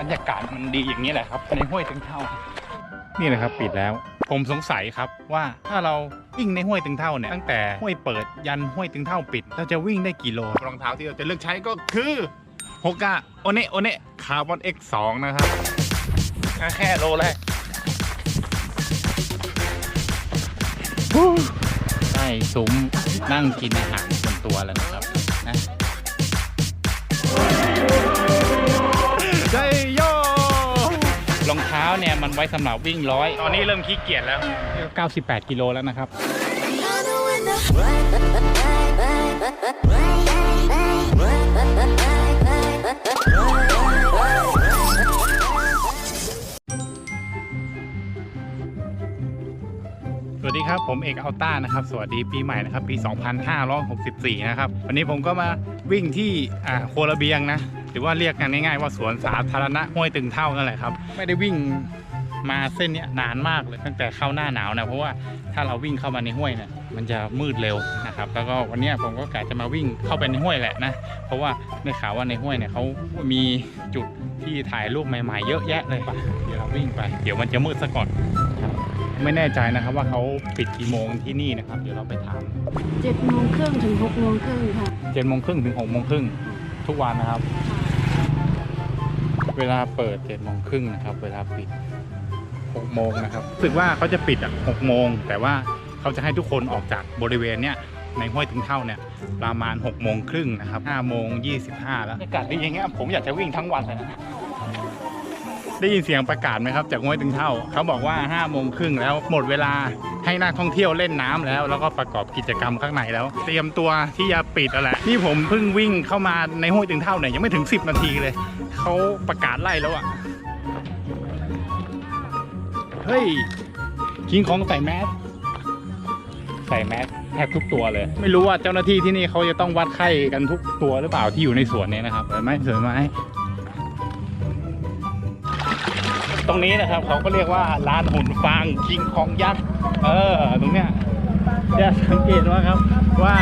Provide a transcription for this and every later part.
บรรยากาศมันดีอย่างนี้แหละครับ ในห้วยตึงเท่า นี่แหละครับปิดแล้ว ผมสงสัยครับว่าถ้าเราวิ่งในห้วยตึงเท่าเนี่ยตั้งแต่ห้วยเปิดยันห้วยตึงเท่าปิด เราจะวิ่งได้กี่โลรองเท้าที่เราจะเลือกใช้ก็คือโฮกาโอเนโอเนคาร์บอน X2 นะครับแค่โลแรกฮู้ได้ซุ้มนั่งกินอาหารส่วนตัวแล้วนะครับ เท้าเนี่ยมันไว้สำหรับวิ่งร้อยตอนนี้เริ่มขี้เกียจแล้ว 98 กิโลแล้วนะครับ สวัสดีครับ ผมเอกอัลต้านะครับ สวัสดีปีใหม่นะครับ ปี 2564 นะครับ วันนี้ผมก็มาวิ่งที่อ่าโคระเบียงนะ หรือว่าเรียกกันง่ายๆว่าสวนสาธารณะห้วยตึงเท่านั่นแหละครับ ไม่ได้วิ่งมาเส้นเนี้ยนานมากเลยตั้งแต่เข้าหน้าหนาวนะเพราะว่าถ้าเราวิ่งเข้ามาในห้วยเนี่ยมันจะมืดเร็วนะครับ แล้วก็วันเนี้ยผมก็กะจะมาวิ่งเข้าไปในห้วยแหละนะ เพราะว่าได้ข่าวว่าในห้วยเนี่ยเขามีจุดที่ถ่ายรูปใหม่ๆ เยอะแยะเลยไปเดี๋ยวเราวิ่งไป เดี๋ยวมันจะมืดซะก่อนครับไม่แน่ใจนะครับว่าเขาปิดกี่โมงที่นี่นะครับ เดี๋ยวเราไปถามเจ็ดโมงครึ่งถึงหกโมงครึ่งค่ะเจ็ดโมงครึ่งถึงหกโมงครึ่งทุกวันนะครับ เวลาเปิดเจ็ดโมงครึ่งนะครับ เวลาปิดหกโมงนะครับรู้สึกว่าเขาจะปิดอะหกโมงแต่ว่าเขาจะให้ทุกคนออกจากบริเวณเนี้ยในห้วยถึงเท่าเนี่ยประมาณ6กโมงครึ่งนะครับห้าโมงยี่สิบห้าแล้วบรรยากาศดีอย่างเงี้ยผมอยากจะวิ่งทั้งวันเลยนะได้ยินเสียงประกาศไหมครับ จากห้วยถึงเท่า เขาบอกว่า5้าโมงครึ่งแล้วหมดเวลาให้นักท่องเที่ยวเล่นน้ำแล้ว แล้วก็ประกอบกิจกรรมข้างในแล้ว เตรียมตัวที่จะปิดแล้วแหละนี่ผมเพิ่งวิ่งเข้ามาในห้วยถึงเท่าเนี่ยยังไม่ถึง 10 นาทีเลย เขาประกาศไล่แล้วอะเฮ้ย คิงของใส่แมส ใส่แมสแทบทุกตัวเลย ไม่รู้ว่าเจ้าหน้าที่ที่นี่เขาจะต้องวัดไข้กันทุกตัวหรือเปล่าที่อยู่ในสวนเนี่ยนะครับสวยไหมสวยไหมตรงนี้นะครับเขาก็เรียกว่าร้านหุ่นฟางคิงคองยักษ์เออตรงเนี้ยจะสังเกตว่าครับว่า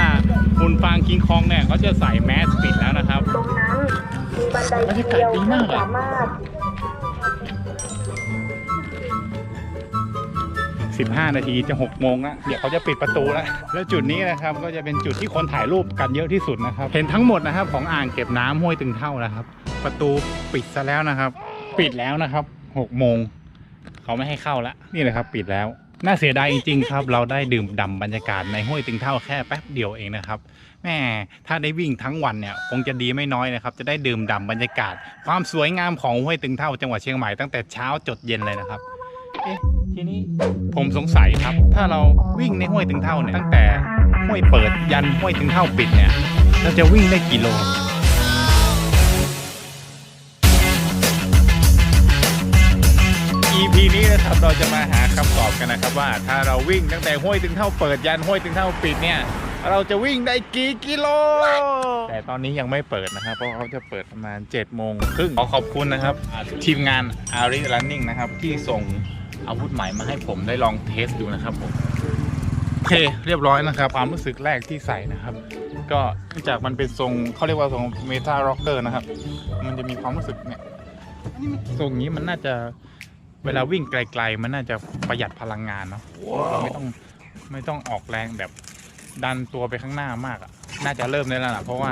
หุ่นฟางคิงคองเนี่ยเขาจะใส่แมสปิดแล้วนะครับ ตรงนั้น มีบันไดบรรยากาศดีมากอะสามารถ15 นาทีจะ6โมงแล้วเดี๋ยวเขาจะปิดประตูแล้ว แล้วจุดนี้นะครับก็จะเป็นจุดที่คนถ่ายรูปกันเยอะที่สุดนะครับ เห็นทั้งหมดนะครับของอ่างเก็บน้ำห้วยตึงเท่านะครับ ประตูปิดซะแล้วนะครับ ปิดแล้วนะครับ6โมงเขาไม่ให้เข้าแล้วนี่เลยครับ ปิดแล้ว น่าเสียดายจริงๆครับ เราได้ดื่มด่ำบรรยากาศในห้วยตึงเท่าแค่แป๊บเดียวเองนะครับแม่ถ้าได้วิ่งทั้งวันเนี่ยคงจะดีไม่น้อยนะครับ จะได้ดื่มด่ำบรรยากาศ ความสวยงามของห้วยตึงเท่าจังหวัดเชียงใหม่ตั้งแต่เช้าจดเย็นเลยนะครับเอ๊ะทีนี้ผมสงสัยครับ ถ้าเราวิ่งในห้วยถึงเท่าเนี่ยตั้งแต่ห้วยเปิดยันห้วยถึงเท่าปิดเนี่ยเราจะวิ่งได้กี่โล EP นี้นะครับเราจะมาหาคำตอบกันนะครับว่า ถ้าเราวิ่งตั้งแต่ห้วยถึงเท่าเปิดยันห้วยถึงเท่าปิดเนี่ย เราจะวิ่งได้กี่กิโล แต่ตอนนี้ยังไม่เปิดนะครับ เพราะเขาจะเปิดประมาณ7จ็ดโมงครึ่งขอขอบคุณนะครับ ทีมงาน a r i Running นะครับที่ส่งอาวุธใหม่มาให้ผมได้ลองเทสดูนะครับผมโอเคเรียบร้อยนะครับ ความรู้สึกแรกที่ใส่นะครับ ก็เนื่องจากมันเป็นทรงเขาเรียกว่าทรงเมตาร็อกเกอร์นะครับ มันจะมีความรู้สึกเนี่ยทรงนี้มันน่าจะ เวลาวิ่งไกล ๆ มันน่าจะประหยัดพลังงานเนาะเราไม่ต้องไม่ต้องออกแรงแบบดันตัวไปข้างหน้ามากอะน่าจะเริ่มได้แล้วล่ะเพราะว่า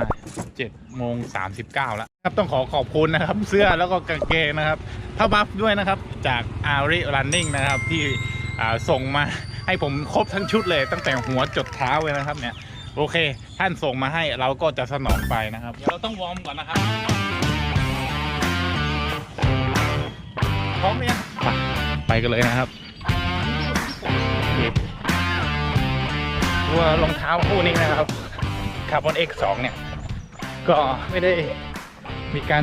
7โมง39แล้วครับต้องขอขอบคุณนะครับ เสื้อแล้วก็กางเกงนะครับผ้าบัฟด้วยนะครับจาก a r i Running นะครับที่อ่าส่งมาให้ผมครบทั้งชุดเลย ตั้งแต่หัวจดเท้าเลยนะครับเนี่ยโอเค ท่านส่งมาให้เราก็จะสนองไปนะครับเดี๋ยวเราต้องวอร์มก่อนนะครับพร้อมไหมยัง ไปกันเลยนะครับตัวรองเท้าคู่นี้นะครับคาร์บอน X2 เนี่ย ก็ไม่ได้มีการ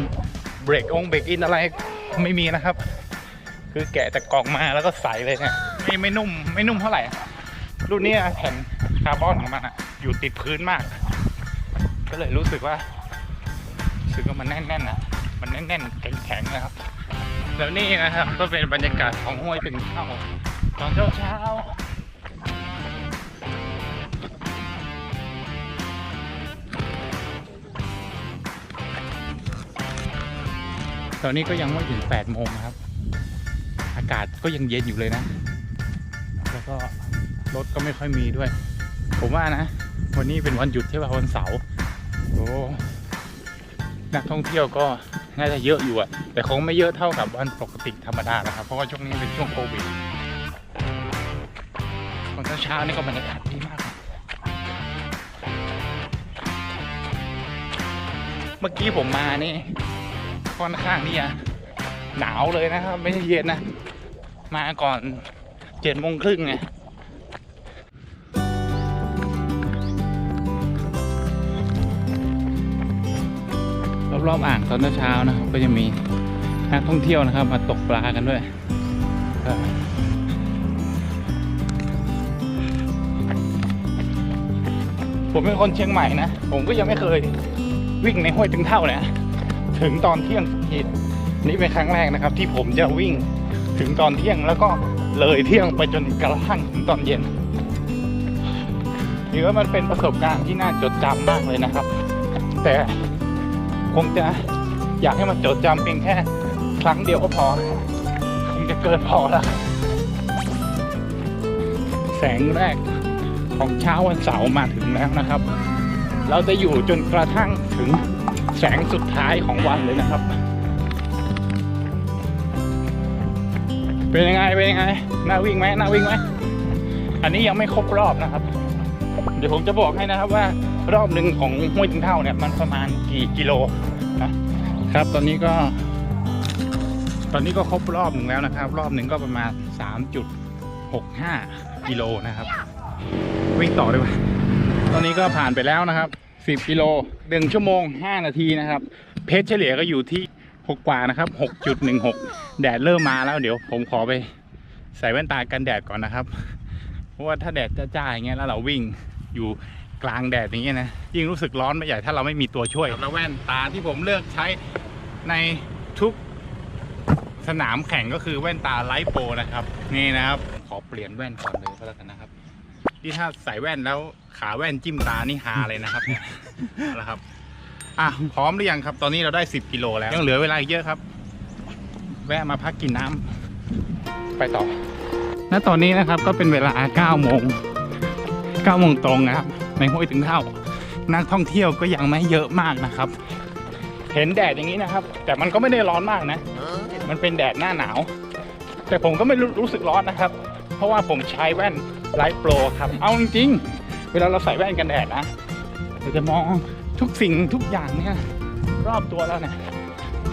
เบรกองเบรกอินอะไรไม่มีนะครับ คือแกะแต่กล่องมาแล้วก็ใส่เลยเนี่ยไม่ไม่นุ่มไม่นุ่มเท่าไหร่ รุ่นนี้แผ่นคาร์บอนของมันอะอยู่ติดพื้นมาก ก็เลยรู้สึกว่ารู้สึกว่ามันแน่นๆนะมันแน่นๆแข็งๆนะครับ แล้วนี่นะครับก็เป็นบรรยากาศของห้วยตึงเท่าตอนเช้าๆตอนนี้ก็ยังไม่ถึง8โมงครับ อากาศก็ยังเย็นอยู่เลยนะ แล้วก็รถก็ไม่ค่อยมีด้วย ผมว่านะ วันนี้เป็นวันหยุดใช่ป่ะวันเสาร์โอ้ นักท่องเที่ยวก็น่าจะเยอะอยู่อะแต่คงไม่เยอะเท่ากับวันปกติธรรมดานะครับ เพราะว่าช่วงนี้เป็นช่วงโควิดตอนเช้าๆนี่ก็บรรยากาศดีมาก เมื่อกี้ผมมานี่ค่อนข้างที่จะหนาวเลยนะครับ ไม่ใช่เย็นนะ มาก่อนเจ็ดโมงครึ่งไง รอบๆอ่างตอนเช้านะครับ ก็จะมีนักท่องเที่ยวนะครับ มาตกปลากันด้วยผมเป็นคนเชียงใหม่นะ ผมก็ยังไม่เคยวิ่งในห้วยถึงเท่าเลยนะถึงตอนเที่ยงผิดนี่เป็นครั้งแรกนะครับ ที่ผมจะวิ่งถึงตอนเที่ยงแล้วก็เลยเที่ยงไปจนกระทั่งถึงตอนเย็นถือว่ามันเป็นประสบการณ์ที่น่าจดจำมากเลยนะครับ แต่ คงจะอยากให้มันจดจำเพียงแค่ครั้งเดียวก็พอ คงจะเกินพอแล้วแสงแรกของเช้าวันเสาร์มาถึงแล้วนะครับ เราจะอยู่จนกระทั่งถึงแสงสุดท้ายของวันเลยนะครับ เป็นยังไง เป็นยังไง น่าวิ่งไหมน่าวิ่งไหม อันนี้ยังไม่ครบรอบนะครับ เดี๋ยวผมจะบอกให้นะครับว่า รอบหนึ่งของห้วยถึงเท่าเนี่ยมันประมาณกี่กิโลนะครับตอนนี้ก็ ตอนนี้ก็ครบรอบหนึ่งแล้วนะครับ รอบหนึ่งก็ประมาณ 3.65 กิโลนะครับ วิ่งต่อเลยไหมตอนนี้ก็ผ่านไปแล้วนะครับ 10 กิโล1ชั่วโมง 5 นาทีนะครับ เพชรเฉลี่ยก็อยู่ที่ 6 กว่านะครับ 6.16 แดดเริ่มมาแล้วเดี๋ยวผมขอไปใส่แว่นตากันแดดก่อนนะครับ เพราะว่าถ้าแดดจ้าๆอย่างเงี้ยแล้วเราวิ่งอยู่ กลางแดดอย่างเงี้ยนะยิ่งรู้สึกร้อนไม่ใหญ่ถ้าเราไม่มีตัวช่วยแล้วแว่นตาที่ผมเลือกใช้ในทุกสนามแข่งก็คือแว่นตาไลท์โปรนะครับ นี่นะครับ ขอเปลี่ยนแว่นก่อนเลยก็แล้วกันนะครับที่ถ้าใส่แว่นแล้วขาแว่นจิ้มตานี่ฮาเลยนะครับเนี่ยเอาละครับอะพร้อมหรือยังครับ ตอนนี้เราได้ 10กิโลแล้วยังเหลือเวลาอีกเยอะครับ แวะมาพักกินน้ำไปต่อ ณตอนนี้นะครับก็เป็นเวลา9โมง9โมงตรงนะครับ ในห้วยถึงเท่า นักท่องเที่ยวก็ยังไม่เยอะมากนะครับ เห็นแดดอย่างนี้นะครับ แต่มันก็ไม่ได้ร้อนมากนะ มันเป็นแดดหน้าหนาว แต่ผมก็ไม่รู้รู้สึกร้อนนะครับ เพราะว่าผมใช้แว่นไลท์โปรครับ เอาจริงๆเวลาเราใส่แว่นกันแดดนะเราจะมองทุกสิ่งทุกอย่างเนี่ยรอบตัวเราเนี่ย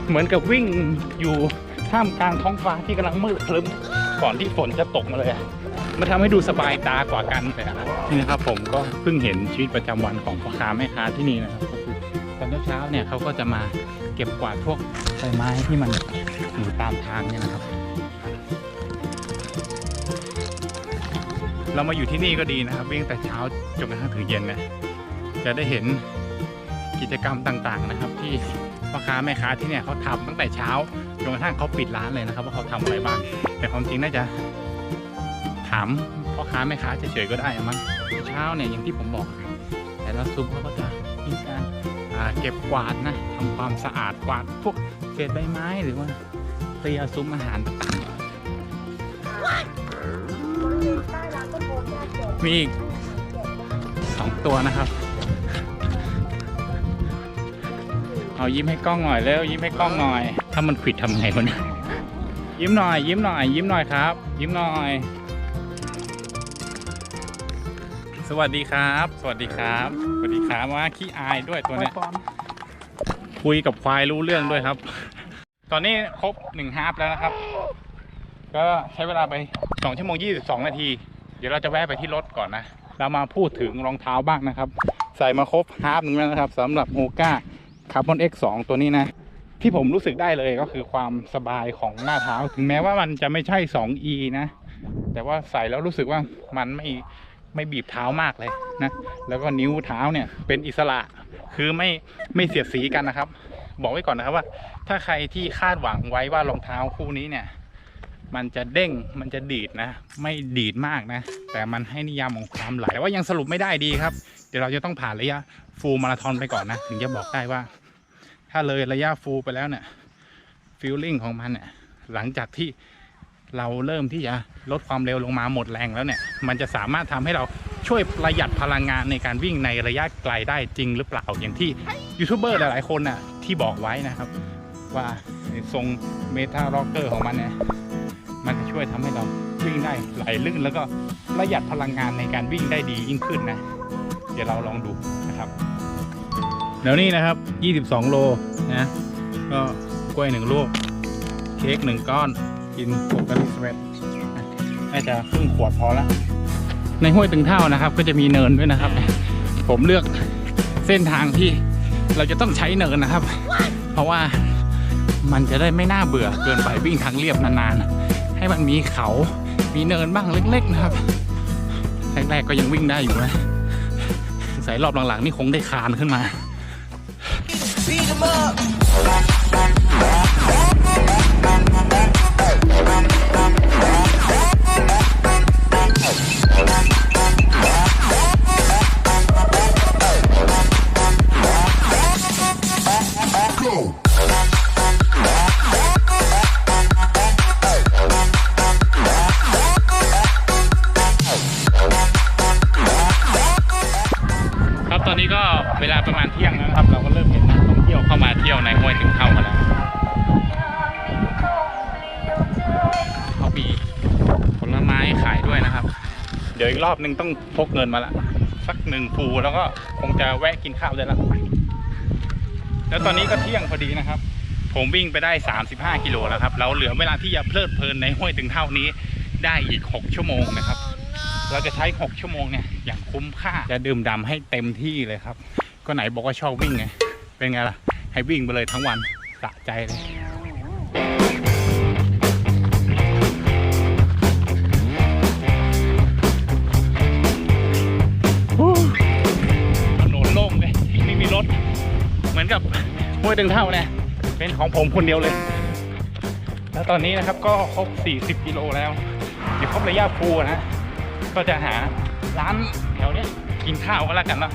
เหมือนกับวิ่งอยู่ท่ามกลางท้องฟ้าที่กำลังมืดครึ้มก่อนที่ฝนจะตกมาเลยอะ มันทำให้ดูสบายตากว่ากันเลยอะนี่นะครับผมก็เพิ่งเห็นชีวิตประจำวันของพ่อค้าแม่ค้าที่นี่นะครับก็คือตอนเช้าเนี่ยเขาก็จะมาเก็บกวาดพวกใบไม้ที่มันอยู่ตามทางเนี่ยนะครับ เรามาอยู่ที่นี่ก็ดีนะครับวิ่งแต่เช้าจนกระทั่งถึงเย็นนะจะได้เห็นกิจกรรมต่างๆนะครับ ที่พ่อค้าแม่ค้าที่เนี่ยเขาทำตั้งแต่เช้าจนกระทั่งเขาปิดร้านเลยนะครับ ว่าเขาทำอะไรบ้าง แต่ความจริงน่าจะ ถามพ่อค้าแม่ค้าเฉยๆก็ได้มั้งเช้าเนี่ยอย่างที่ผมบอก แต่ละซุ้มเขาก็จะมีการอ่าเก็บกวาดนะทำความสะอาดกวาดพวกเศษใบไม้หรือว่าเตรียมซุ้มอาหารต่างๆมีอีกสองตัวนะครับ เอายิ้มให้กล้องหน่อยเร็วยิ้มให้กล้องหน่อย ถ้ามันขวิดทำไงวะเนี่ยยิ้มหน่อย ยิ้มหน่อย ยิ้มหน่อยครับ ยิ้มหน่อย สวัสดีครับ สวัสดีครับ สวัสดีครับว่าขี้อายด้วยตัวเนี้ยคุยกับควายรู้เรื่องด้วยครับ ตอนนี้ครบหนึ่งฮาร์ปแล้วนะครับ ก็ใช้เวลาไปสองชั่วโมงยี่สิบสองนาที เดี๋ยวเราจะแวะไปที่รถก่อนนะ เรามาพูดถึงรองเท้าบ้างนะครับ ใส่มาครบฮาร์ปหนึ่งแล้วนะครับสำหรับโอก้าคาร์บอน X2 ตัวนี้นะ ที่ผมรู้สึกได้เลยก็คือความสบายของหน้าเท้า ถึงแม้ว่ามันจะไม่ใช่ 2E นะ แต่ว่าใส่แล้วรู้สึกว่ามันไม่ ไม่บีบเท้ามากเลยนะ แล้วก็นิ้วเท้าเนี่ยเป็นอิสระคือไม่ไม่เสียดสีกันนะครับ บอกไว้ก่อนนะครับว่า ถ้าใครที่คาดหวังไว้ว่ารองเท้าคู่นี้เนี่ย มันจะเด้งมันจะดีดนะ ไม่ดีดมากนะ แต่มันให้นิยามของความไหลว่ายังสรุปไม่ได้ดีครับ เดี๋ยวเราจะต้องผ่านระยะฟูลมาราธอนไปก่อนนะ ถึงจะบอกได้ว่า ถ้าเลยระยะฟูลไปแล้วเนี่ยฟีลลิ่งของมันเนี่ยหลังจากที่ เราเริ่มที่จะลดความเร็วลงมาหมดแรงแล้วเนี่ย มันจะสามารถทำให้เราช่วยประหยัดพลังงานในการวิ่งในระยะไกลได้จริงหรือเปล่าอย่างที่ยูทูบเบอร์หลาย ๆ คนน่ะที่บอกไว้นะครับ ว่าทรงเมทาร็อกเกอร์ของมันเนี่ยมันจะช่วยทำให้เราวิ่งได้ไหลลื่นแล้วก็ประหยัดพลังงานในการวิ่งได้ดียิ่งขึ้นนะ เดี๋ยวเราลองดูนะครับเดี๋ยวนี้นะครับ 22 โลนะก็กล้วยหนึ่งลูก เค้กหนึ่งก้อน กินโคกาลิสเวตน่าจะครึ่งขวดพอละ ในห้วยตึงเท่านะครับ ก็จะมีเนินด้วยนะครับ ผมเลือกเส้นทางที่เราจะต้องใช้เนินนะครับ เพราะว่ามันจะได้ไม่น่าเบื่อเกินไปวิ่งทางเรียบนานๆ ให้มันมีเขามีเนินบ้างเล็ก ๆนะครับ แรกๆก็ยังวิ่งได้อยู่นะสงสัยรอบหลังๆนี่คงได้คานขึ้นมาครับ อีกรอบหนึ่งต้องพกเงินมาละสักหนึ่งฟูแล้วก็คงจะแวะกินข้าวได้ละแล้วตอนนี้ก็เที่ยงพอดีนะครับ ผมวิ่งไปได้ 35 กิโลแล้วครับ เราเหลือเวลาที่จะเพลิดเพลินในห้วยถึงเท่านี้ได้อีก 6 ชั่วโมงนะครับ เราจะใช้ 6 ชั่วโมงเนี่ยอย่างคุ้มค่าจะดื่มด่ำให้เต็มที่เลยครับ ก็ไหนบอกว่าชอบวิ่งไงเป็นไงล่ะ ให้วิ่งไปเลยทั้งวันสะใจเลย วยตึงเท่าเนี่ยเป็นของผมคนเดียวเลย แล้วตอนนี้นะครับก็ครบ 40 กิโลแล้วเดี๋ยวครบระยะภูนะ ก็จะหาร้านแถวเนี้ยกินข้าวก็แล้วกันเนอะ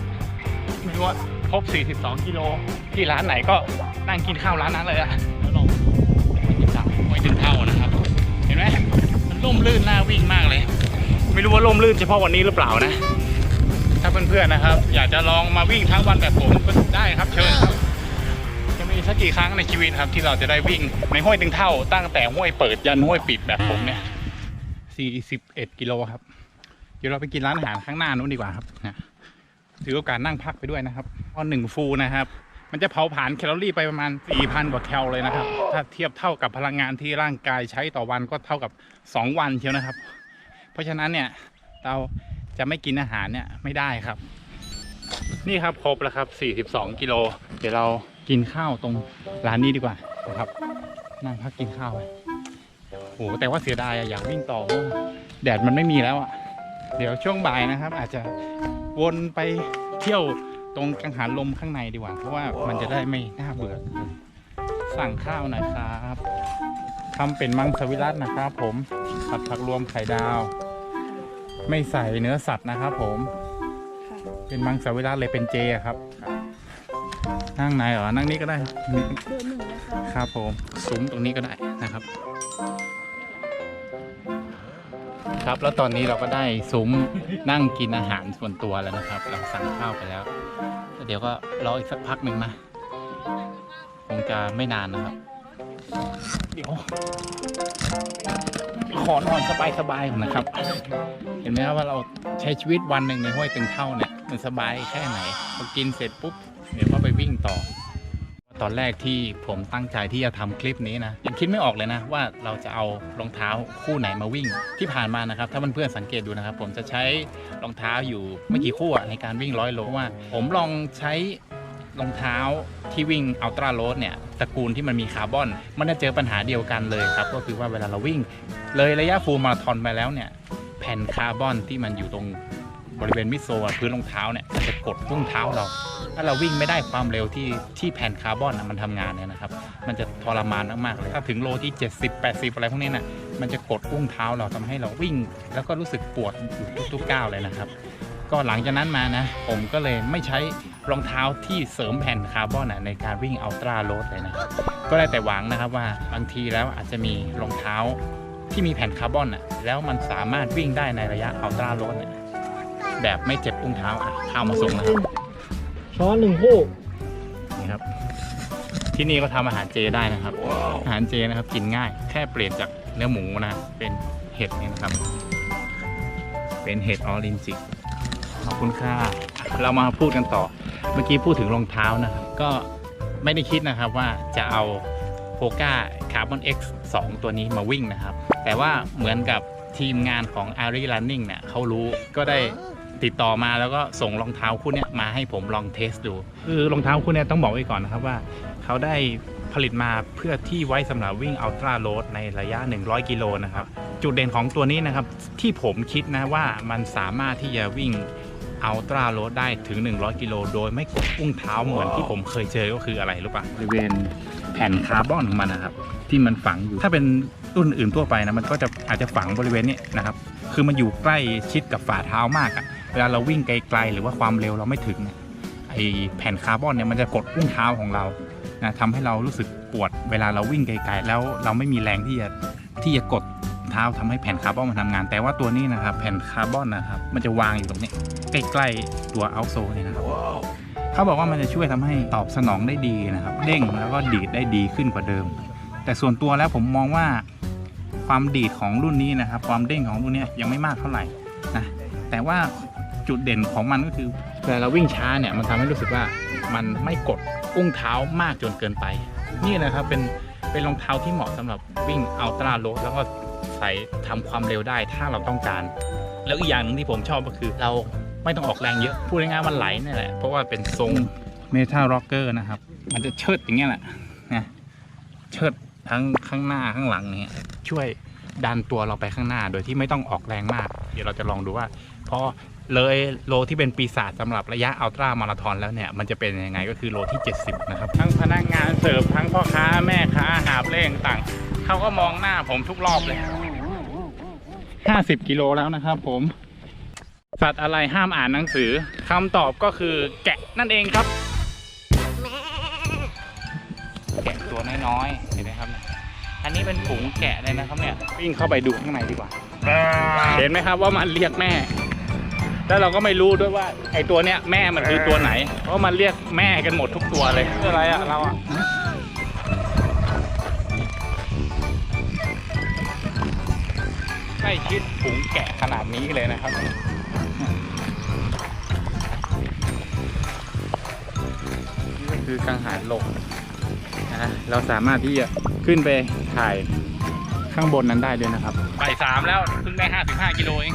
ไม่รู้ว่าครบ 42 กิโลที่ร้านไหนก็นั่งกินข้าวร้านนั้นเลยอะแล้วลองดูบรรยากาศห้วยตึงเท่านะครับ เห็นไหมมันร่มรื่นน่าวิ่งมากเลย ไม่รู้ว่าร่มรื่นเฉพาะวันนี้หรือเปล่านะ ถ้าเพื่อนๆนะครับ อยากจะลองมาวิ่งทั้งวันแบบผมก็ได้ครับเชิญครับ สักกี่ครั้งในชีวิตครับที่เราจะได้วิ่งในห้วยตึงเท่า ตั้งแต่ห้วยเปิดยันห้วยปิดแบบผมเนี่ย 41 กิโลครับ เดี๋ยวเราไปกินร้านอาหารข้างหน้านู้นดีกว่าครับนะถือโอกาสนั่งพักไปด้วยนะครับพอหนึ่งฟูนะครับ มันจะเผาผลาญแคลอรี่ไปประมาณ 4,000 กว่าแคลเลยนะครับ ถ้าเทียบเท่ากับพลังงานที่ร่างกายใช้ต่อวันก็เท่ากับ 2 วันเชียวนะครับ เพราะฉะนั้นเนี่ยเราจะไม่กินอาหารเนี่ยไม่ได้ครับ นี่ครับครบแล้วครับ 42 กิโล เดี๋ยวเรา กินข้าวตรงร้านนี้ดีกว่านะครับ นั่งพักกินข้าวไปโอ้โหแต่ว่าเสียดายอะอยากวิ่งต่อเพราะว่าแดดมันไม่มีแล้วอะเดี๋ยวช่วงบ่ายนะครับ อาจจะวนไปเที่ยวตรงกังหันลมข้างในดีกว่า เพราะว่ามันจะได้ไม่น่าเบื่อ สั่งข้าวหน่อยครับทำเป็นมังสวิรัตนะครับ ผมผัดผักรวมไข่ดาว ไม่ใส่เนื้อสัตว์นะครับ ผม เป็นมังสวิรัตเลยเป็นเจอะครับ นั่งไหนเหรอ นั่งนี่ก็ได้เบอร์หนึ่งนะคะครับผมซุ้มตรงนี้ก็ได้นะครับ ครับแล้วตอนนี้เราก็ได้ซุ้มนั่งกินอาหารส่วนตัวแล้วนะครับ เราสั่งข้าวไปแล้วแล้วเดี๋ยวก็รออีกสักพักหนึ่งนะคงจะไม่นานนะครับ เดี๋ยว ขอนอนสบายๆก่อนนะครับ เห็นไหมครับว่าเราใช้ชีวิตวันหนึ่งในห้วยตึงเท่าเนี่ยมันสบายแค่ไหนพอกินเสร็จปุ๊บเดี๋ย วิ่งต่อ ตอนแรกที่ผมตั้งใจที่จะทำคลิปนี้นะยังคิดไม่ออกเลยนะ ว่าเราจะเอารองเท้าคู่ไหนมาวิ่งที่ผ่านมานะครับ ถ้าเพื่อนๆสังเกตดูนะครับ ผมจะใช้รองเท้าอยู่ไม่กี่คู่ในการวิ่งร้อยโลว่า ผมลองใช้รองเท้าที่วิ่งอัลตร้าโรดเนี่ยตระกูลที่มันมีคาร์บอน มันจะเจอปัญหาเดียวกันเลยครับ ก็คือว่าเวลาเราวิ่ง เลยระยะฟูลมาราธอนไปแล้วเนี่ยแผ่นคาร์บอนที่มันอยู่ตรง บริเวณมิโซลพื้นรองเท้าเนี่ยมันจะกดรุ่งเท้าเรา ถ้าเราวิ่งไม่ได้ความเร็วที่ที่แผ่นคาร์บอนนะมันทำงานเนี่ยนะครับ มันจะทรมานมากๆเลยถ้าถึงโลที่ 70 80 อะไรพวกนี้นะมันจะกดอุ้งเท้าเราทำให้เราวิ่ง แล้วก็รู้สึกปวดอยู่ทุกๆก้าวเลยนะครับ ก็หลังจากนั้นมานะ ผมก็เลยไม่ใช้รองเท้าที่เสริมแผ่นคาร์บอนนะในการวิ่งอัลตร้าโรดเลยนะครับก็ได้แต่หวังนะครับว่าบางทีแล้วอาจจะมีรองเท้าที่มีแผ่นคาร์บอนน่ะแล้วมันสามารถวิ่งได้ในระยะอัลตร้าโรดเนี่ย แบบไม่เจ็บอุ้งเท้าอะข้าวมาส่งนะครับ ช้อนหนึ่งคู่นี่ครับ ที่นี่ก็ทำอาหารเจได้นะครับ อาหารเจนะครับกินง่าย แค่เปลี่ยนจากเนื้อหมูนะ เป็นเห็ดนี่นะครับ เป็นเห็ดออรินจิขอบคุณค่ะเรามาพูดกันต่อ เมื่อกี้พูดถึงรองเท้านะครับ ก็ไม่ได้คิดนะครับว่าจะเอาโ o ก้าคาร์บอน X 2 ตัวนี้มาวิ่งนะครับ แต่ว่าเหมือนกับทีมงานของ a r i Running เนี่ยเขารู้ก็ได้ ติดต่อมาแล้วก็ส่งรองเท้าคู่เนี้ยมาให้ผมลองเทสดูคือรองเท้าคู่เนี้ยต้องบอกไว้ก่อนนะครับว่า เขาได้ผลิตมาเพื่อที่ไว้สำหรับวิ่งอัลตร้าโรดในระยะ 100 กิโลนะครับ จุดเด่นของตัวนี้นะครับ ที่ผมคิดนะว่ามันสามารถที่จะวิ่งอัลตร้าโรดได้ถึง 100 กิโลโดยไม่กดอุ้งเท้าเหมือนที่ผมเคยเจอก็คืออะไรรู้ปะบริเวณแผ่นคาร์บอนของมันนะครับ ที่มันฝังอยู่ถ้าเป็นรุ่นอื่นทั่วไปนะมันก็จะอาจจะฝังบริเวณนี้นะครับ คือมันอยู่ใกล้ชิดกับฝ่าเท้ามากอะ เวลาเราวิ่งไกลๆ หรือว่าความเร็วเราไม่ถึงเนี่ยไอแผ่นคาร์บอนเนี่ยมันจะกดอุ้งเท้าของเรานะทำให้เรารู้สึกปวดเวลาเราวิ่งไกลๆ แล้วเราไม่มีแรงที่จะที่จะกดเท้าทำให้แผ่นคาร์บอนมันทำงาน แต่ว่าตัวนี้นะครับ แผ่นคาร์บอนนะครับ มันจะวางอยู่ตรงนี้ใกล้ๆตัวเอาโซเนี่ยนะครับเขาบอกว่ามันจะช่วยทำให้ตอบสนองได้ดีนะครับ เด้งแล้วก็ดีดได้ดีขึ้นกว่าเดิม แต่ส่วนตัวแล้วผมมองว่าความดีดของรุ่นนี้นะครับ ความเด้งของรุ่นนี้ยังไม่มากเท่าไหร่นะแต่ว่า จุดเด่นของมันก็คือเวลาเราวิ่งช้าเนี่ยมันทำให้รู้สึกว่ามันไม่กดอุ้งเท้ามากจนเกินไป นี่นะครับเป็นเป็นรองเท้าที่เหมาะสำหรับวิ่งอัลตร้าโรดแล้วก็ใส่ทำความเร็วได้ถ้าเราต้องการ แล้วอีกอย่างหนึงที่ผมชอบก็คือ เราไม่ต้องออกแรงเยอะพูดง่ายๆว่าไหลนี่แหละเพราะว่าเป็นทรงเมทัลร็อกเกอร์นะครับ มันจะเชิดอย่างเงี้ยแหละนะเชิดทั้งข้างหน้าข้างหลังเนี่ยช่วยดันตัวเราไปข้างหน้าโดยที่ไม่ต้องออกแรงมาก เดี๋ยวเราจะลองดูว่าพอ เลยโลที่เป็นปีศาจสำหรับระยะอัลตร้ามาราธอนแล้วเนี่ย มันจะเป็นยังไงก็คือโลที่ 70 นะครับ ทั้งพนักงานเสิร์ฟทั้งพ่อค้าแม่ค้าหาบเล่ต่างเขาก็มองหน้าผมทุกรอบเลย 50 กิโลแล้วนะครับผม สัตว์อะไรห้ามอ่านหนังสือคำตอบก็คือแกะนั่นเองครับ แกะตัวน้อยๆเห็นไหมครับ อันนี้เป็นฝูงแกะเลยนะครับเนี่ยวิ่งเข้าไปดูข้างในดีกว่า เห็นไหมครับว่ามันเรียกแม่ แล้วเราก็ไม่รู้ด้วยว่าไอตัวเนี้ยแม่มันคือตัวไหน เพราะมันเรียกแม่กันหมดทุกตัวเลยคืออะไรอะเราอะใกล้ชิดฝูงแกะขนาดนี้เลยนะครับนี่ก็คือกังหันลมนะเราสามารถที่จะขึ้นไปถ่ายข้างบนนั้นได้ด้วยนะครับ บ่ายสามแล้วเพิ่งได้ 55 กิโลเอง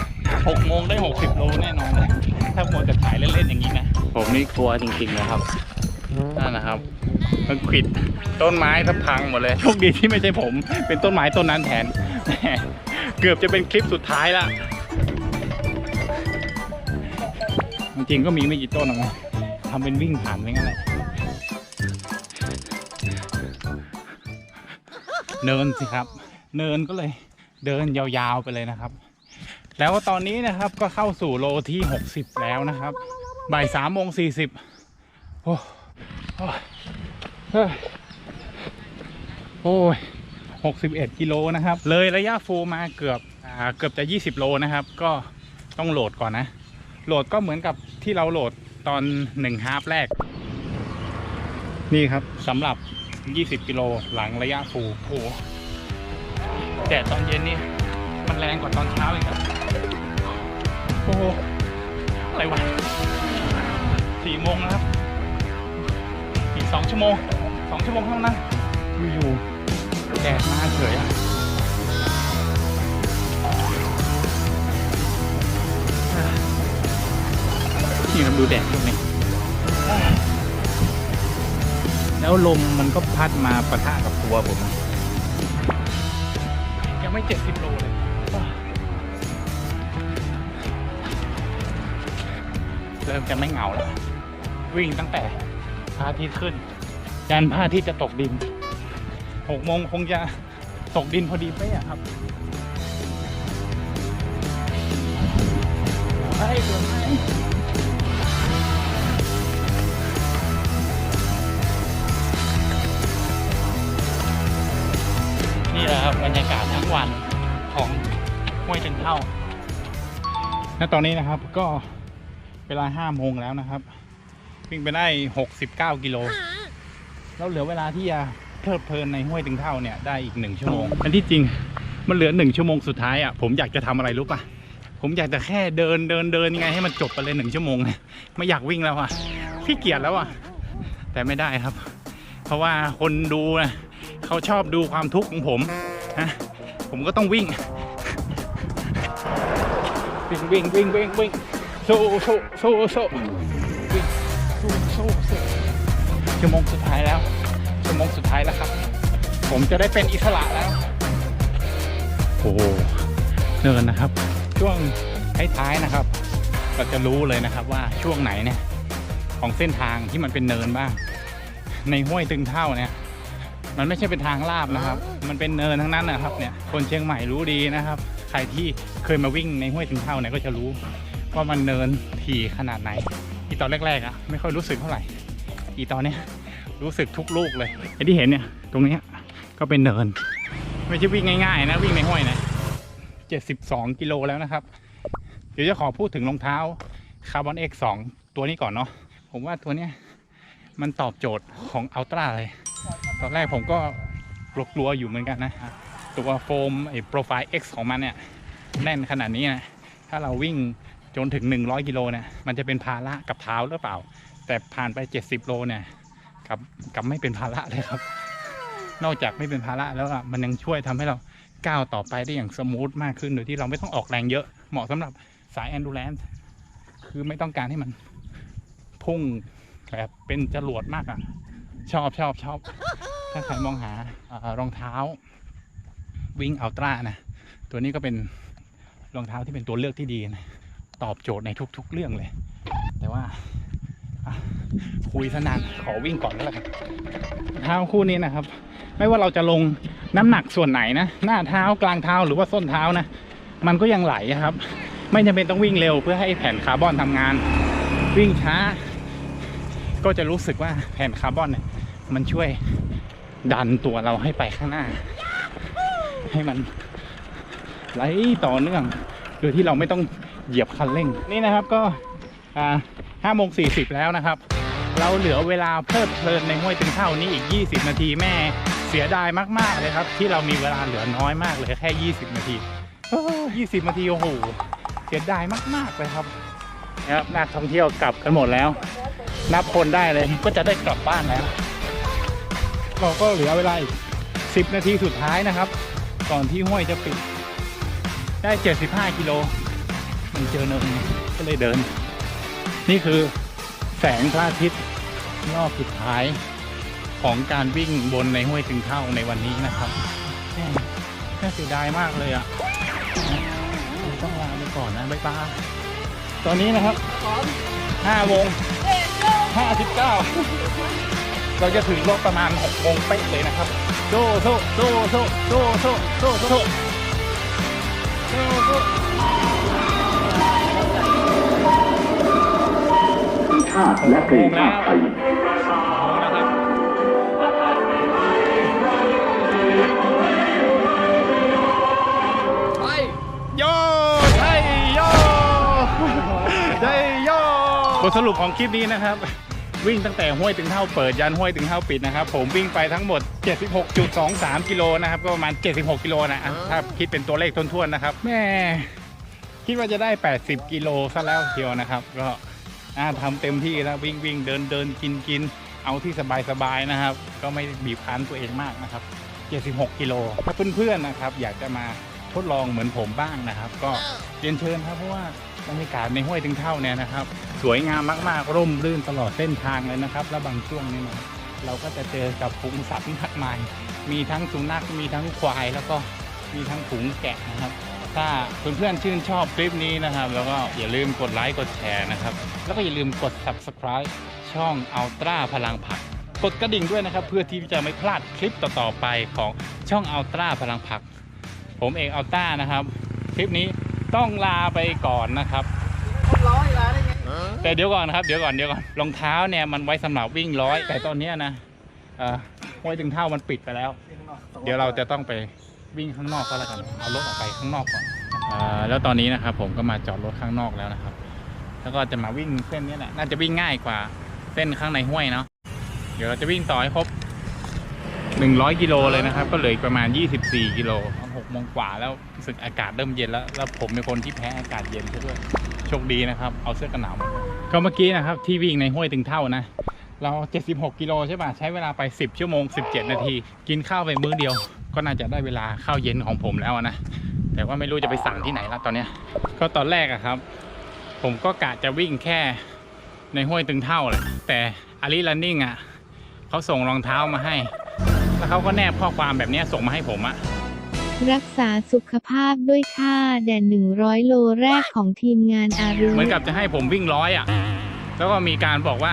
หกโมงได้60โลแน่นอนเลยถ้าควรจะถ่ายเล่นๆอย่างนี้นะ ผมนี่กลัวจริงๆนะครับนั่นนะครับ มันขิดต้นไม้ทับพังหมดเลย โชคดีที่ไม่ใช่ผม เป็นต้นไม้ต้นนั้นแทน เกือบจะเป็นคลิปสุดท้ายละ จริงๆก็มีไม่กี่ต้นหรอกนะทำเป็นวิ่งผ่านไปงั้นแหละเนินสิครับ เนินก็เลยเดินยาวๆไปเลยนะครับ แล้วตอนนี้นะครับก็เข้าสู่โลที่ 60 แล้วนะครับบ่ายสามโมงสี่สิบโอ้โอ้ยหกสิบเอ็ดกิโลนะครับ เลยระยะฟูมาเกือบอ่าเกือบจะ20โลนะครับ ก็ต้องโหลดก่อนนะ โหลดก็เหมือนกับที่เราโหลดตอนหนึ่งฮาร์ฟแรก นี่ครับสำหรับ20กิโลหลังระยะฟูโอ้โหแต่ตอนเย็นนี่ มันแรงกว่าตอนเช้าอีกครับ อ้โหอะไรวะสี่โมงนะครับอีกสองชั่วโมงสองชั่วโมงเท่านั้นอยู่ๆแดดมาเฉยอะนี่ครับดูแดดตรงนี้แล้วลมมันก็พัดมาปะทะกับตัวผมนะยังไม่เจ็ดสิบโลเลย เริ่มจะไม่เหงาแล้ว วิ่งตั้งแต่พระอาทิตย์ขึ้นยันพระอาทิตย์จะตกดินหกโมงคงจะตกดินพอดีไป๊ะครับไปเดี๋ยวไนี่แหละครับบรรยากาศทั้งวันของห้วยเชิงเท่า ณ ตอนนี้นะครับก็ เวลาห้าโมงแล้วนะครับ วิ่งไปได้69กิโลแล้วเหลือเวลาที่จะเพลิดเพลินในห้วยตึงเท่าเนี่ยได้อีกหนึ่งชั่วโมงอันที่จริงมันเหลือหนึ่งชั่วโมงสุดท้ายอะผมอยากจะทำอะไรรู้ป่ะผมอยากจะแค่เดินเดินเดินยังไงให้มันจบไปเลยหนึ่งชั่วโมงเนี่ยไม่อยากวิ่งแล้วอะขี้เกียจแล้วอะ แต่ไม่ได้ครับ เพราะว่าคนดูนะเขาชอบดูความทุกข์ของผมนะผมก็ต้องวิ่ง วิ่งวิ่งวิ่งวิ่งวิ่ง สู้สู้สู้สู้วิ่งสู้สู้สู้ชั่วโมงสุดท้ายแล้วชั่วโมงสุดท้ายแล้วครับ ผมจะได้เป็นอิสระแล้วโอ้โหเนินนะครับ ช่วงท้ายๆนะครับ เราจะรู้เลยนะครับว่าช่วงไหนเนี่ยของเส้นทางที่มันเป็นเนินบ้าง ในห้วยตึงเท่าเนี่ย มันไม่ใช่เป็นทางลาบนะครับ มันเป็นเนินทั้งนั้นนะครับเนี่ยคนเชียงใหม่รู้ดีนะครับ ใครที่เคยมาวิ่งในห้วยตึงเท่าเนี่ยก็จะรู้ ว่ามันเนินถี่ขนาดไหน อีตอนแรกๆอะไม่ค่อยรู้สึกเท่าไหร่ อีตอนเนี้ยรู้สึกทุกลูกเลยไอ้ที่เห็นเนี่ย ตรงเนี้ยก็เป็นเนิน ไม่ใช่วิ่งง่ายๆนะวิ่งในห้วยนะ72 กิโลแล้วนะครับ เดี๋ยวจะขอพูดถึงรองเท้า Carbon X 2 ตัวนี้ก่อนเนาะผมว่าตัวเนี้ยมันตอบโจทย์ของอัลตร้าเลย ตอนแรกผมก็กลัวๆอยู่เหมือนกันนะ ตัวโฟมไอ้โปรไฟล์ X ของมันเนี่ย แน่นขนาดนี้นะ ถ้าเราวิ่ง จนถึง 100กิโลเนี่ยมันจะเป็นภาระกับเท้าหรือเปล่า แต่ผ่านไป 70 โลเนี่ยกับกับไม่เป็นภาระเลยครับ นอกจากไม่เป็นภาระแล้วอะมันยังช่วยทำให้เราก้าวต่อไปได้อย่างสมูทมากขึ้นโดยที่เราไม่ต้องออกแรงเยอะเหมาะสำหรับสาย endurance คือไม่ต้องการให้มันพุ่งแบบเป็นจรวดมากอะ ชอบชอบชอบ ถ้าใครมองหาอรองเท้าวิ่งอัลตร้านะ ตัวนี้ก็เป็นรองเท้าที่เป็นตัวเลือกที่ดีนะ ตอบโจทย์ในทุก ๆ เรื่องเลย แต่ว่าคุยสนานขอวิ่งก่อนแล้วกันรองเท้าคู่นี้นะครับ ไม่ว่าเราจะลงน้ำหนักส่วนไหนนะ หน้าเท้ากลางเท้าหรือว่าส้นเท้านะ มันก็ยังไหลครับ ไม่จำเป็นต้องวิ่งเร็วเพื่อให้แผ่นคาร์บอนทำงาน วิ่งช้า ก็จะรู้สึกว่าแผ่นคาร์บอนเนี่ย มันช่วยดันตัวเราให้ไปข้างหน้า ให้มันไหลต่อเนื่องโดยที่เราไม่ต้อง เหยียบคันเร่ง นี่นะครับก็อ่าห้าโมงสี่สิบแล้วนะครับ เราเหลือเวลาเพลิดเพลินในห้วยตึงเท่านี้อีก 20 นาทีแม่เสียดายมากๆเลยครับ ที่เรามีเวลาเหลือน้อยมากเลยแค่ 20 นาทีโอ้20 นาทีโอ้โหเสียดายมากๆเลยครับนะครับนักท่องเที่ยวกลับกันหมดแล้ว นับคนได้เลยก็จะได้กลับบ้านแล้วเราก็เหลือเวลาอีก10 นาทีสุดท้ายนะครับ ก่อนที่ห้วยจะปิดได้ 75 กิโล มันเจอเนินไงก็เลยเดิน นี่คือแสงพระอาทิตย์รอบสุดท้ายของการวิ่งบนในห้วยตึงเท่าในวันนี้นะครับน่าเสียดายมากเลยอะ ต้องลาไปก่อนนะบ๊ายบายตอนนี้นะครับ5โมง59เราจะถึงรถประมาณ6โมงเป๊ะเลยนะครับโซโซโซโซโซโซโซโซโซ ชาติและเพลงชาติไทยบโยไทยโยไทยโยบทสรุปของคลิปนี้นะครับ วิ่งตั้งแต่ห้วยถึงเท่าเปิดยันห้วยถึงเท่าปิดนะครับ ผมวิ่งไปทั้งหมด 76.23 กิโลนะครับ ก็ประมาณ 76 กิโลนะถ้าคิดเป็นตัวเลขทวนๆนะครับ แม่คิดว่าจะได้ 80 กิโลซะแล้วเชียวนะครับ ก็ อ่าทำเต็มที่แล้ววิ่งวิ่งเดินเดินกินกินเอาที่สบายสบายๆนะครับ ก็ไม่บีบคั้นตัวเองมากนะครับ 76 กิโลถ้าเพื่อนๆนะครับ อยากจะมาทดลองเหมือนผมบ้างนะครับ ก็เรียนเชิญครับเพราะว่าบรรยากาศในห้วยถึงเท่าเนี่ยนะครับ สวยงามมากๆ ร่มรื่นตลอดเส้นทางเลยนะครับ แล้วบางช่วงนี้นะเราก็จะเจอกับฝูงสัตว์มากมาย มีทั้งสุนัขมีทั้งควายแล้วก็มีทั้งฝูงแกะนะครับ ถ้าเพื่อนๆชื่นชอบคลิปนี้นะครับ แล้วก็อย่าลืมกดไลค์กดแชร์นะครับ แล้วก็อย่าลืมกด subscribe ช่อง Ultra พลังผัก กดกระดิ่งด้วยนะครับ เพื่อที่จะไม่พลาดคลิปต่อๆไปของช่อง Ultra พลังผัก ผมเอง Ultra นะครับ คลิปนี้ต้องลาไปก่อนนะครับแต่เดี๋ยวก่อนนะครับเดี๋ยวก่อนเดี๋ยวก่อนรองเท้าเนี่ยมันไว้สำหรับวิ่งร้อย แต่ตอนนี้นะเออห้วยถึงเท่ามันปิดไปแล้ว เดี๋ยวเราจะต้องไป วิ่งข้างนอกก็แล้วกันเอารถออกไปข้างนอกก่อนอแล้วตอนนี้นะครับผมก็มาจอดรถข้างนอกแล้วนะครับ แล้วก็จะมาวิ่งเส้นนี้แหละน่าจะวิ่งง่ายกว่าเส้นข้างในห้วยเนาะเดี๋ยวเราจะวิ่งต่อให้ครบ 100กิโลเลยนะครับ ก็เหลืออีกประมาณ 24กิโลตอน6โมงกว่าแล้วรู้สึกอากาศเริ่มเย็นแล้ว แล้วผมเป็นคนที่แพ้อากาศเย็นซะด้วยโชคดีนะครับเอาเสื้อกันหนาวมาก็เมื่อกี้นะครับที่วิ่งในห้วยตึงเท่านะเรา 76กิโลใช่ป่ะใช้เวลาไป 10 ชั่วโมง 17 นาที กินข้าวไปมื้อเดียว ก็น่าจะได้เวลาข้าวเย็นของผมแล้วนะ แต่ว่าไม่รู้จะไปสั่งที่ไหนแล้วตอนเนี้ย ก็ตอนแรกอะครับ ผมก็กะจะวิ่งแค่ในห้วยตึงเท่าแหละแต่อาลีลันนิ่งอะเขาส่งรองเท้ามาให้ แล้วเขาก็แนบข้อความแบบเนี้ยส่งมาให้ผมอะรักษาสุขภาพด้วยท่าแด่100โลแรกของทีมงานอารุเหมือนกับจะให้ผมวิ่งร้อยอะแล้วก็มีการบอกว่า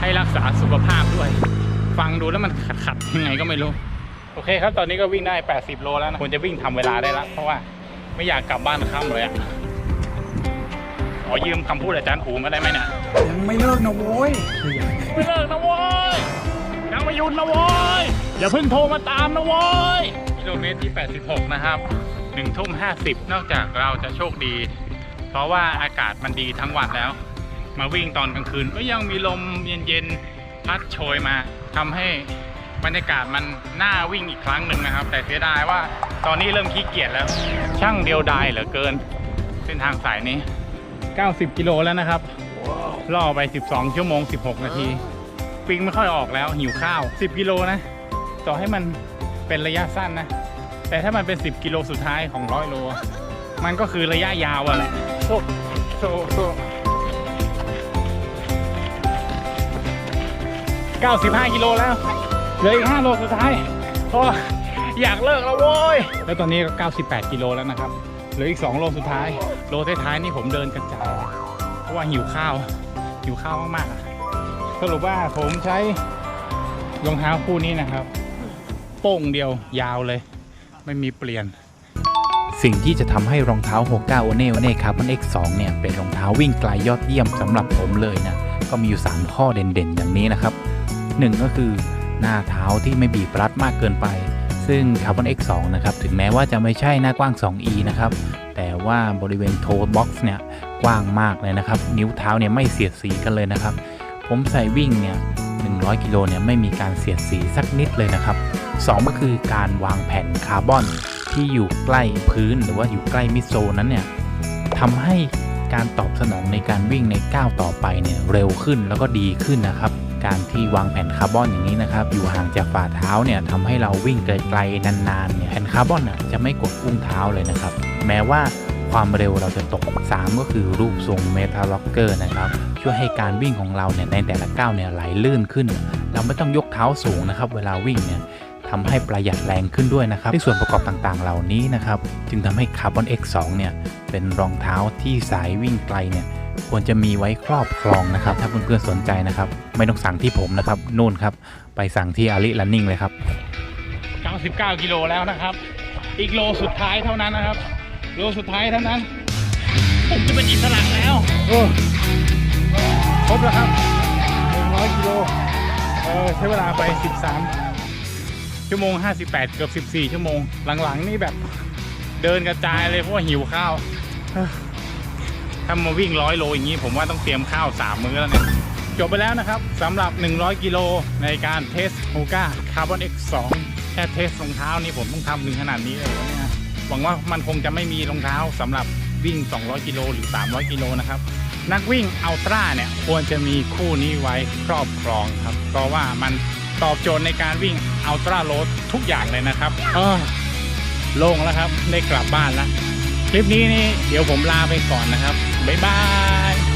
ให้รักษาสุขภาพด้วย ฟังดูแล้วมันขัดขัดๆยังไงก็ไม่รู้ โอเคครับ ตอนนี้ก็วิ่งได้ 80 โลแล้วนะควรจะวิ่งทำเวลาได้แล้วเพราะว่าไม่อยากกลับบ้านค่ำเลยอะขอยืมคำพูดอาจารย์อูมาได้ไหมเนี่ยยังไม่เลิกนะโว้ยไม่เลิกนะโว้ยยังไม่หยุดนะโว้ยอย่าเพิ่งโทรมาตามนะโว้ยกิโลเมตรที่ 86 นะครับ1ทุ่ม50 นอกจากเราจะโชคดี เพราะว่าอากาศมันดีทั้งวันแล้ว มาวิ่งตอนกลางคืนก็ยังมีลมเย็นๆพัดโชยมาทำให้ บรรยากาศมันน่าวิ่งอีกครั้งหนึ่งนะครับ แต่เสียดายว่าตอนนี้เริ่มขี้เกียจแล้ว ช่างเดียวดายเหลือเกิน เส้นทางสายนี้ 90 กิโลแล้วนะครับล่อไป 12 ชั่วโมง 16 นาที ปิงไม่ค่อยออกแล้วหิวข้าว 10 กิโลนะ ต่อให้มันเป็นระยะสั้นนะ แต่ถ้ามันเป็น 10 กิโลสุดท้ายของ100โล มันก็คือระยะยาวอะแหละโซโซโซ95 กิโลแล้ว เหลืออีก5โลสุดท้ายโอ้อยากเลิกแล้วโว้ย แล้วตอนนี้ก็ 98 กิโลแล้วนะครับ เหลืออีก 2 โลสุดท้าย โลท้ายๆนี่ผมเดินกระจายเพราะว่าหิวข้าว หิวข้าวมากๆอะสรุปว่าผมใช้รองเท้าคู่นี้นะครับ โป้งเดียวยาวเลย ไม่มีเปลี่ยน สิ่งที่จะทำให้รองเท้าโฮก้าโอเน่โอเน่คาร์บอน X2 เนี่ยเป็นรองเท้าวิ่งไกลยอดเยี่ยมสำหรับผมเลยนะ ก็มีอยู่ 3 ข้อเด่นๆ อย่างนี้นะครับ 1 ก็คือ หน้าเท้าที่ไม่บีบรัดมากเกินไป ซึ่งคาร์บอน X2 นะครับ ถึงแม้ว่าจะไม่ใช่หน้ากว้าง 2e นะครับ แต่ว่าบริเวณโทบ็อกซ์เนี่ย กว้างมากเลยนะครับ นิ้วเท้าเนี่ยไม่เสียดสีกันเลยนะครับ ผมใส่วิ่งเนี่ย 100 กิโลเนี่ยไม่มีการเสียดสีสักนิดเลยนะครับ 2 ก็คือการวางแผ่นคาร์บอนที่อยู่ใกล้พื้นหรือว่าอยู่ใกล้มิโซนั้นเนี่ยทำให้การตอบสนองในการวิ่งในก้าวต่อไปเนี่ยเร็วขึ้นแล้วก็ดีขึ้นนะครับ การที่วางแผ่นคาร์บอนอย่างนี้นะครับ อยู่ห่างจากฝ่าเท้าเนี่ยทำให้เราวิ่งไกลๆนานๆเนี่ยแผ่นคาร์บอนน่ะจะไม่กดอุ้งเท้าเลยนะครับ แม้ว่าความเร็วเราจะตก 3 ก็คือรูปทรงเมทาล็อกเกอร์นะครับ ช่วยให้การวิ่งของเราเนี่ยในแต่ละก้าวเนี่ยไหลลื่นขึ้น เราไม่ต้องยกเท้าสูงนะครับ เวลาวิ่งเนี่ยทำให้ประหยัดแรงขึ้นด้วยนะครับในส่วนประกอบต่างๆ เหล่านี้นะครับ จึงทำให้ Carbon X2 เนี่ยเป็นรองเท้าที่สายวิ่งไกลเนี่ย ควรจะมีไว้ครอบครองนะครับ ถ้าเพื่อนๆสนใจนะครับ ไม่ต้องสั่งที่ผมนะครับนู่นครับ ไปสั่งที่อาริลันนิ่งเลยครับ 99 กิโลแล้วนะครับ อีกโลสุดท้ายเท่านั้นนะครับ โลสุดท้ายเท่านั้น ผมจะเป็นอิสระแล้วโอ้ครบแล้วครับ 100 กิโลเออใช้เวลาไป 13 ชั่วโมง 58 เกือบ 14 ชั่วโมง หลังๆ นี่แบบเดินกระจายเลยเพราะว่าหิวข้าวเฮ้ย ถ้ามาวิ่งร้อยโลอย่างนี้ผมว่าต้องเตรียมข้าว 3 มื้อแล้วเนี่ยจบไปแล้วนะครับสำหรับ 100 กิโลในการเทสโฮก้าคาร์บอน X2 แค่เทสรองเท้านี่ผมต้องทำถึงขนาดนี้เลยวะเนี่ยหวังว่ามันคงจะไม่มีรองเท้าสำหรับวิ่ง 200 กิโลหรือ 300 กิโลนะครับ นักวิ่งอัลตร้าเนี่ยควรจะมีคู่นี้ไว้ครอบครองครับ เพราะว่ามันตอบโจทย์ในการวิ่งอัลตร้าโรดทุกอย่างเลยนะครับ เออโล่งแล้วครับ ได้กลับบ้านแล้ว คลิปนี้นี่เดี๋ยวผมลาไปก่อนนะครับ บ๊ายบาย